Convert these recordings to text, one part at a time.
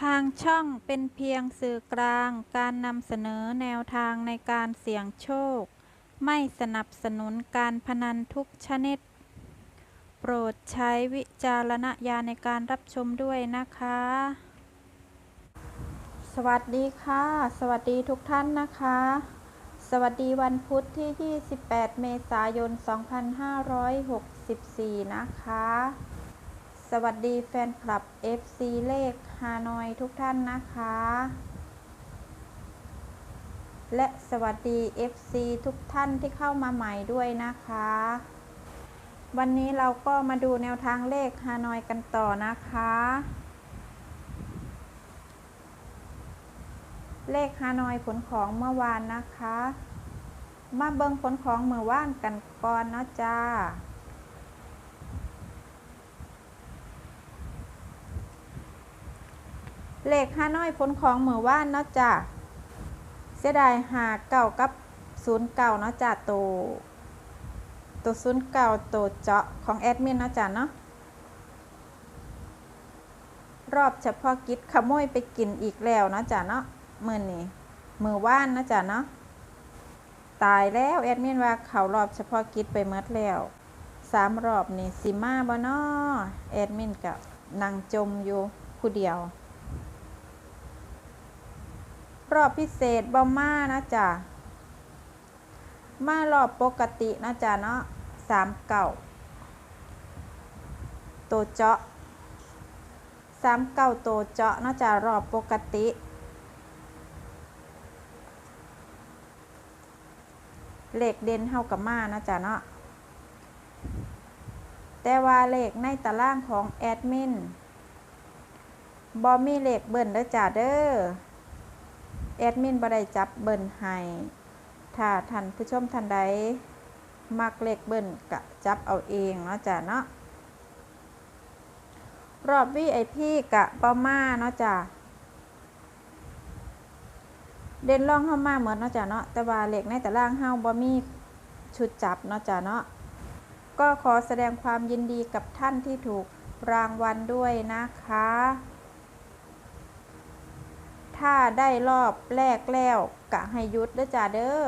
ทางช่องเป็นเพียงสื่อกลางการนำเสนอแนวทางในการเสี่ยงโชค ไม่สนับสนุนการพนันทุกชนิด โปรดใช้วิจารณญาณในการรับชมด้วยนะคะ สวัสดีค่ะ สวัสดีทุกท่านนะคะ สวัสดีวันพุธที่ 28 เมษายน 2564 นะคะ สวัสดีแฟนคลับ FC เลขฮานอยทุกท่านนะคะ และสวัสดี FC ทุกท่านที่เข้ามาใหม่ด้วยนะคะ วันนี้เราก็มาดูแนวทางเลขฮานอยกันต่อนะคะ เลขฮานอยผลของเมื่อวานนะคะ มาเบิงผลของเมื่อวานกันก่อนเนาะจ้า เลขฮาน้อยผลของเมื่อว่านเนาะจ้าเสียดายหาเก่ากับศูนย์เก่าเนาะจ้าโตวตัวศูนย์เก่าตัวเจาะของแอดมินเนาะจ้าเนาะรอบเฉพาะกิจขโมยไปกินอีกแล้วเนาะจ้าเนาะมือนี้มือว่านเนาะจ้าเนาะตายแล้วแอดมินว่าเขารอบเฉพาะกิจไปเมดแล้วสามรอบนี่สิมาบ่เนาะแอดมินกับนางจมอยู่ผู้เดียว รอบพิเศษบอมมานะจ๊ะมารอบปกตินะจ๊ะเนาะสามเก่าตัวเจาะสามเก่าตัวเจาะนะจ๊ะรอบปกติเลขเด่นเท่ากับมานะจ๊ะเนาะแต่ว่าเลขในตารางของแอดมินบอมีเลขเบิ่นเด้อจ้าเด้อ แอดมินบ่ได้จับเบิ่นให้ถ้าท่านผู้ชมท่านใดมักเลขเบิ่นกะจับเอาเองเนาะจ้ะเนาะรอบ VIP กะประมาเนาะจ้ะเด่นร่องเข้ามาเหมือนเนาะจ้ะเนาะแต่ว่าเลขในแต่ล่างเฮาบ่มีชุดจับเนาะจ้ะเนาะก็ขอแสดงความยินดีกับท่านที่ถูกรางวัลด้วยนะคะ ถ้าได้รอบแรกแล้วกะให้ยุดเด้อจ้าเด้อ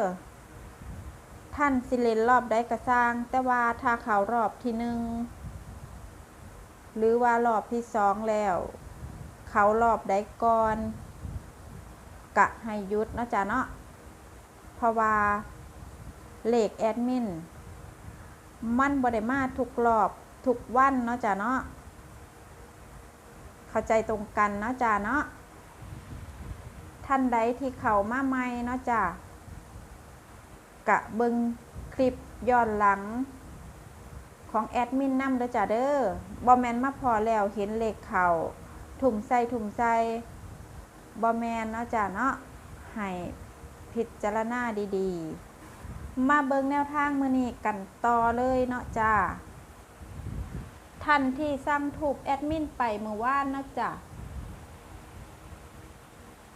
ท่านสิเลนรอบได้กระสร้าง แต่ว่าถ้าเขารอบที่หนึ่งหรือว่ารอบที่สองแล้ว เขารอบได้ก่อนกะให้ยุดนะจ้าเนาะ เพราะว่าเลขแอดมินมันบริมาทุกรอบทุกวันเนาะจ้าเนาะ เข้าใจตรงกันเนาะจ้าเนาะ ท่านใดที่เข้ามาใหม่เนาะจ้ะกะเบิงคลิปย้อนหลัง ของแอดมินนำเด้อจ้ะเด้อบอแมนมาพอแล้วเห็นเลขเข่าถุ่มใส่ถุ่มใส่บอแมนเนาะจ้ะเนาะให้พิจารณาดีๆ มาเบิงแนวทางมือนี้กันต่อเลยเนาะจ้ะท่านที่สร้างถูกแอดมินไปเมื่อวานเนาะจ้ะ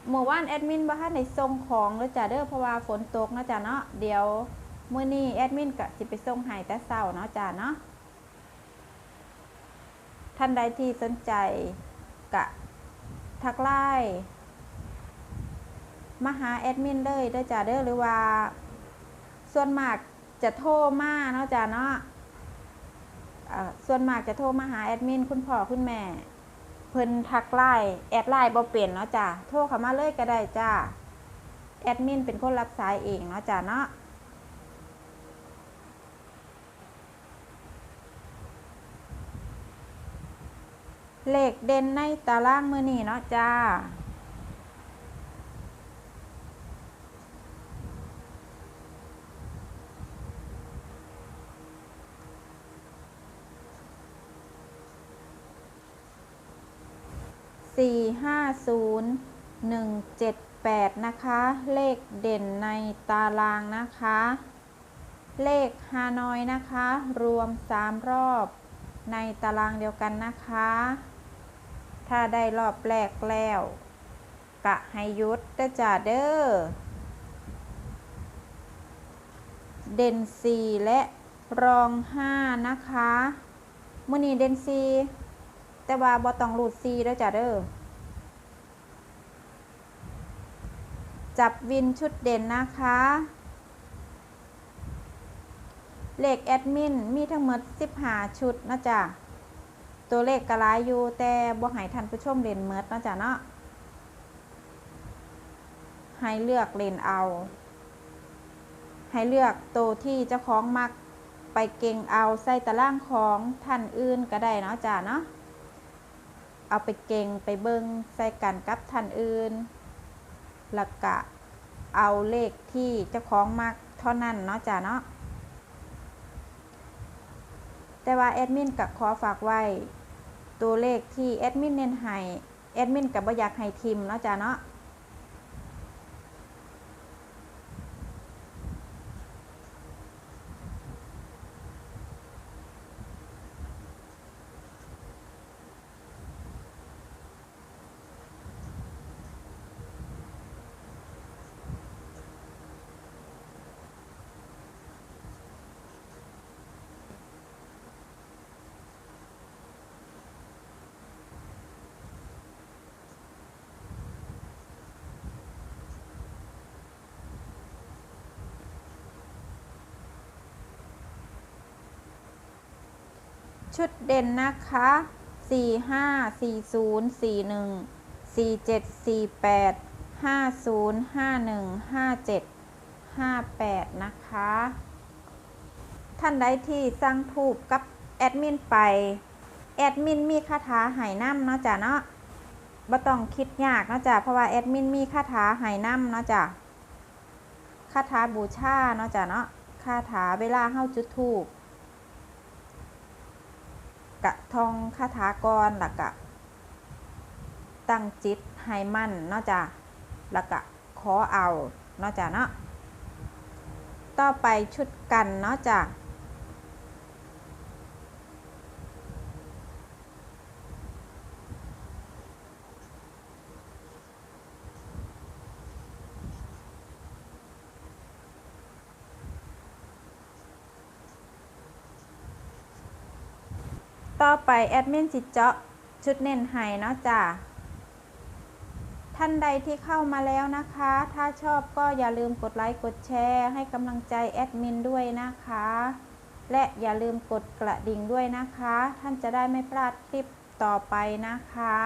เมื่อวานแอดมินบ่ทันได้ส่งของเลยจ้ะเด้อเพราะว่าฝนตกเนาะจ้ะเนาะเดี๋ยวมื้อนี้แอดมินก็สิไปส่งให้แต่เช้าเนาะจ้ะเนาะท่านใดที่สนใจกะทักไลน์มาหาแอดมินเลยเด้อจ้ะเด้อหรือว่า ส่วนมากจะโทรมาเนาะจ้ะเนาะส่วนมากจะโทรมาหาแอดมินคุณพ่อคุณแม่ เพิ่นทักไลน์แอดไลน์บ่เป็นเนาะจ้ะโทรเข้ามาเลยก็ได้จ้าแอดมินเป็นคนรับสายเองเนาะจ้ะเนาะเลขเด่นในตารางมือนี่เนาะจ้า สี่ห้าศูนย์หนึ่งเจ็ดแปดนะคะ เลขเด่นในตารางนะคะ เลขฮานอยนะคะ รวมสามรอบในตารางเดียวกันนะคะ ถ้าได้รอบแรกแล้วกะให้ยุดเด้จ้าเด้อ เด่นสี่และรองห้านะคะมื่อนี้เด่นสี่ แต่ว่าบ่ต้องรูดซีเด้อจ้ะเด้อจับวินชุดเด่นนะคะ เลขแอดมินมีทั้งหมด15 ชุดนะจ๊ะ ตัวเลขกระลายอยู่แต่บ่ให้ท่านผู้ชมเล่นเมิดนะจ๊ะเนาะให้เลือกเล่นเอา ให้เลือกตัวที่เจ้าของมักไปเก่งเอาใส่ตารางของท่านอื่นก็ได้เนาะจ้ะเนาะ เอาไปเก่งไปเบิงใส่กันกับท่านอื่นแล้วก็เอาเลขที่เจ้าของมักเท่านั้นเนาะจ้ะเนาะแต่ว่าแอดมินกับขอฝากไว้ ตัวเลขที่แอดมินเน้นให้แอดมินกับบ่อยากให้ทิมเนาะจ้ะเนาะ ชุดเด่นนะคะ 4 5 4 0 4 1 4 7 4 8 5 0 5 1 5 7 5 8 นะคะ ท่านใดที่สั่งถูกกับแอดมินไป แอดมินมีคาถาหายน้ำเนาะจ้ะเนาะบ่ต้องคิดยากเนาะจ้ะเพราะว่าแอดมินมีคาถาหายน้ำเนาะจ้ะคาถาบูชาเนาะจ้ะเนาะคาถาเวลาเฮาจุดถูก กะทองคาถากรแล้วกะ ตั้งจิตให้มั่นเนาะจ้ะแล้วกะขอเอาเนาะจ้ะเนาะต่อไปชุดกันเนาะจ้ะ ต่อไปแอดมินจิเจาะชุดเน้นให้เนาะจ้ะท่านใดที่เข้ามาแล้วนะคะ ถ้าชอบก็อย่าลืมกดไลค์ กดแชร์ ให้กำลังใจแอดมินด้วยนะคะ และอย่าลืมกดกระดิ่งด้วยนะคะ ท่านจะได้ไม่พลาดคลิปต่อไปนะคะ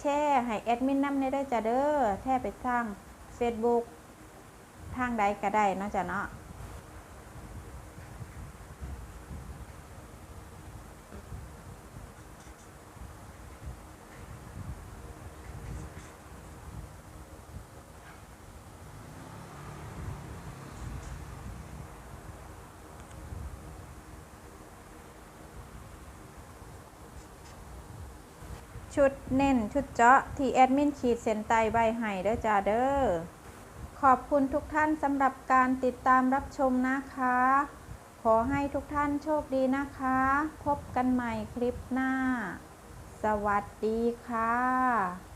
แชร์ให้แอดมินนำในด้วยจ้ะเด้อแท้ไปสร้าง Facebook ทางใดก็ได้นะจ้ะเนาะ ชุดเน้นชุดเจาะที่แอดมินขีดเส้นใต้ใบให้เด้อจ้าเด้อขอบคุณทุกท่านสำหรับการติดตามรับชมนะคะ ขอให้ทุกท่านโชคดีนะคะ พบกันใหม่คลิปหน้า สวัสดีค่ะ